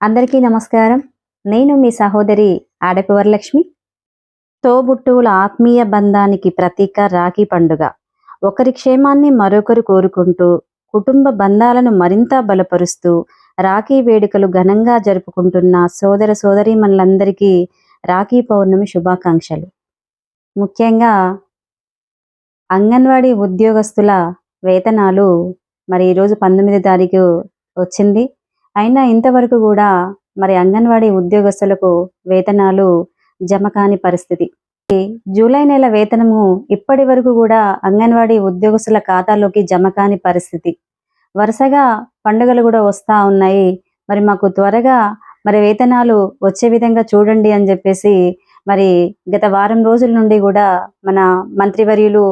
అందరికీ నమస్కారం. నేను మీ సహోదరి ఆడపివరలక్ష్మి. తోబుట్టువుల ఆత్మీయ బంధానికి ప్రతీక రాఖీ పండుగ. ఒకరి క్షేమాన్ని మరొకరు కోరుకుంటూ కుటుంబ బంధాలను మరింత బలపరుస్తూ రాఖీ వేడుకలు ఘనంగా జరుపుకుంటున్న సోదర సోదరీమణులందరికీ రాఖీ పౌర్ణమి శుభాకాంక్షలు. ముఖ్యంగా అంగన్వాడీ ఉద్యోగస్తుల వేతనాలు మరి ఈరోజు పంతొమ్మిది తారీఖు వచ్చింది. అయినా ఇంతవరకు కూడా మరి అంగన్వాడీ ఉద్యోగస్తులకు వేతనాలు జమ కాని పరిస్థితి. జూలై నెల వేతనము ఇప్పటి వరకు కూడా అంగన్వాడీ ఉద్యోగస్తుల ఖాతాలోకి జమ కాని పరిస్థితి. వరుసగా పండుగలు కూడా వస్తూ ఉన్నాయి. మరి మాకు త్వరగా మరి వేతనాలు వచ్చే విధంగా చూడండి అని చెప్పేసి మరి గత వారం రోజుల నుండి కూడా మన మంత్రివర్యులు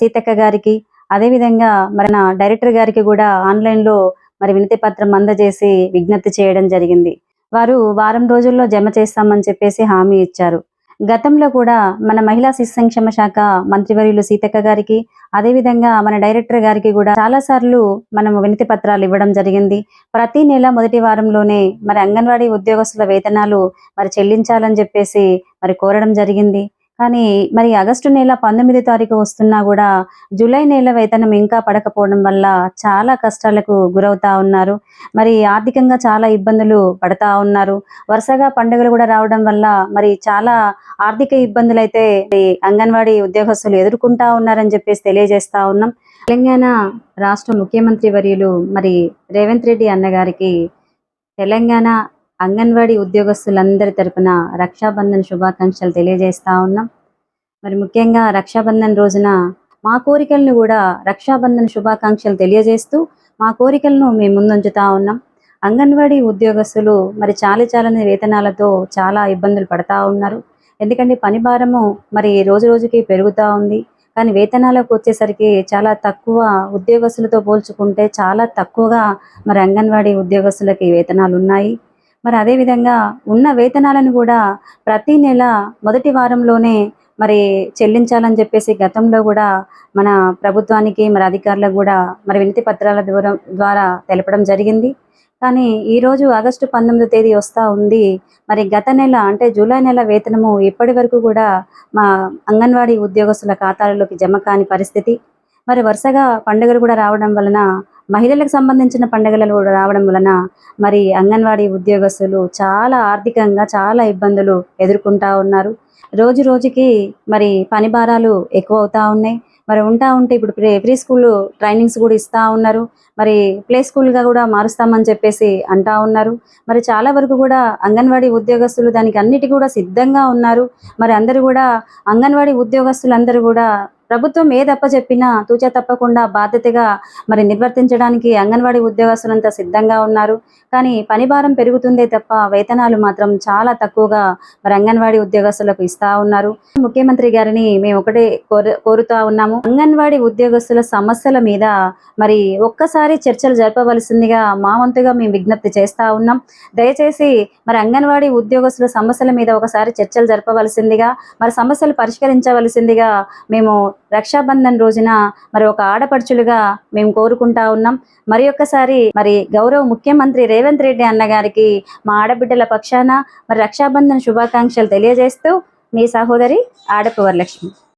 సీతక్క గారికి అదేవిధంగా మన డైరెక్టర్ గారికి కూడా ఆన్లైన్లో మరి వినతి పత్రం అందజేసి విజ్ఞప్తి చేయడం జరిగింది. వారు వారం రోజుల్లో జమ చేస్తామని చెప్పేసి హామీ ఇచ్చారు. గతంలో కూడా మన మహిళా శిశు సంక్షేమ శాఖ మంత్రివర్యులు సీతక్క గారికి అదేవిధంగా మన డైరెక్టర్ గారికి కూడా చాలా సార్లు మనం వినతి పత్రాలు ఇవ్వడం జరిగింది. ప్రతి నెల మొదటి వారంలోనే మరి అంగన్వాడీ ఉద్యోగస్తుల వేతనాలు మరి చెల్లించాలని చెప్పేసి మరి కోరడం జరిగింది. కానీ మరి ఆగస్టు నెల పంతొమ్మిది తారీఖు వస్తున్నా కూడా జూలై నెల వేతనం ఇంకా పడకపోవడం వల్ల చాలా కష్టాలకు గురవుతా ఉన్నారు. మరి ఆర్థికంగా చాలా ఇబ్బందులు పడతా ఉన్నారు. వరుసగా పండుగలు కూడా రావడం వల్ల మరి చాలా ఆర్థిక ఇబ్బందులు అయితే అంగన్వాడీ ఉద్యోగస్తులు ఎదుర్కొంటా ఉన్నారని చెప్పేసి తెలియజేస్తా ఉన్నాం. తెలంగాణ రాష్ట్ర ముఖ్యమంత్రి వర్యులు మరి రేవంత్ రెడ్డి అన్నగారికి తెలంగాణ అంగన్వాడీ ఉద్యోగస్తులందరి తరపున రక్షాబంధన్ శుభాకాంక్షలు తెలియజేస్తూ ఉన్నాం. మరి ముఖ్యంగా రక్షాబంధన్ రోజున మా కోరికలను కూడా రక్షాబంధన్ శుభాకాంక్షలు తెలియజేస్తూ మా కోరికలను మేము ముందుంచుతా ఉన్నాం. అంగన్వాడీ ఉద్యోగస్తులు మరి చాలి చాలని వేతనాలతో చాలా ఇబ్బందులు పడతా ఉన్నారు. ఎందుకంటే పని భారము మరి రోజు రోజుకి పెరుగుతూ ఉంది. కానీ వేతనాలకు వచ్చేసరికి చాలా తక్కువ ఉద్యోగస్తులతో పోల్చుకుంటే చాలా తక్కువగా మరి అంగన్వాడీ ఉద్యోగస్తులకి వేతనాలు ఉన్నాయి మరి అదేవిధంగా ఉన్న వేతనాలను కూడా ప్రతి నెల మొదటి వారంలోనే మరి చెల్లించాలని చెప్పేసి గతంలో కూడా మన ప్రభుత్వానికి మరి అధికారులకు కూడా మరి వినతి పత్రాల ద్వారా ద్వారా తెలపడం జరిగింది. కానీ ఈరోజు ఆగస్టు పంతొమ్మిదో తేదీ వస్తూ ఉంది. మరి గత నెల అంటే జూలై నెల వేతనము ఇప్పటి వరకు కూడా మా అంగన్వాడీ ఉద్యోగస్తుల ఖాతాలలోకి జమ కాని పరిస్థితి. మరి వరుసగా పండుగలు కూడా రావడం వలన మహిళలకు సంబంధించిన పండుగలు రావడం వలన మరి అంగన్వాడీ ఉద్యోగస్తులు చాలా ఆర్థికంగా చాలా ఇబ్బందులు ఎదుర్కొంటా ఉన్నారు. రోజు రోజుకి మరి పని భారాలు ఎక్కువ అవుతా ఉన్నాయి. మరి ఉంటా ఉంటే ఇప్పుడు ప్రీ ప్రీ స్కూల్ ట్రైనింగ్స్ కూడా ఇస్తా ఉన్నారు. మరి ప్లే స్కూల్గా కూడా మారుస్తామని చెప్పేసి అంటా ఉన్నారు. మరి చాలా వరకు కూడా అంగన్వాడీ ఉద్యోగస్తులు దానికి అన్నిటి కూడా సిద్ధంగా ఉన్నారు. మరి అందరూ కూడా అంగన్వాడీ ఉద్యోగస్తులు అందరూ కూడా ప్రభుత్వం ఏదప్ప చెప్పినా తూచా తప్పకుండా బాధ్యతగా మరి నిర్వర్తించడానికి అంగన్వాడీ ఉద్యోగస్తులంతా సిద్ధంగా ఉన్నారు. కానీ పని భారం పెరుగుతుందే తప్ప వేతనాలు మాత్రం చాలా తక్కువగా మరి అంగన్వాడీ ఉద్యోగస్తులకు ఇస్తా ఉన్నారు. ముఖ్యమంత్రి గారిని మేము ఒకటే కోరు కోరుతా ఉన్నాము. అంగన్వాడీ ఉద్యోగస్తుల సమస్యల మీద మరి ఒక్కసారి చర్చలు జరపవలసిందిగా మా వంతుగా మేము విజ్ఞప్తి చేస్తా ఉన్నాం. దయచేసి మరి అంగన్వాడీ ఉద్యోగస్తుల సమస్యల మీద ఒకసారి చర్చలు జరపవలసిందిగా మరి సమస్యలు పరిష్కరించవలసిందిగా మేము రక్షాబంధన్ రోజున మరి ఒక ఆడపడుచులుగా మేము కోరుకుంటా ఉన్నాం. మరి ఒక్కసారి మరి గౌరవ ముఖ్యమంత్రి రేవంత్ రెడ్డి అన్నగారికి మా ఆడబిడ్డల పక్షాన మరి రక్షాబంధన్ శుభాకాంక్షలు తెలియజేస్తూ మీ సహోదరి ఆడపు వరలక్ష్మి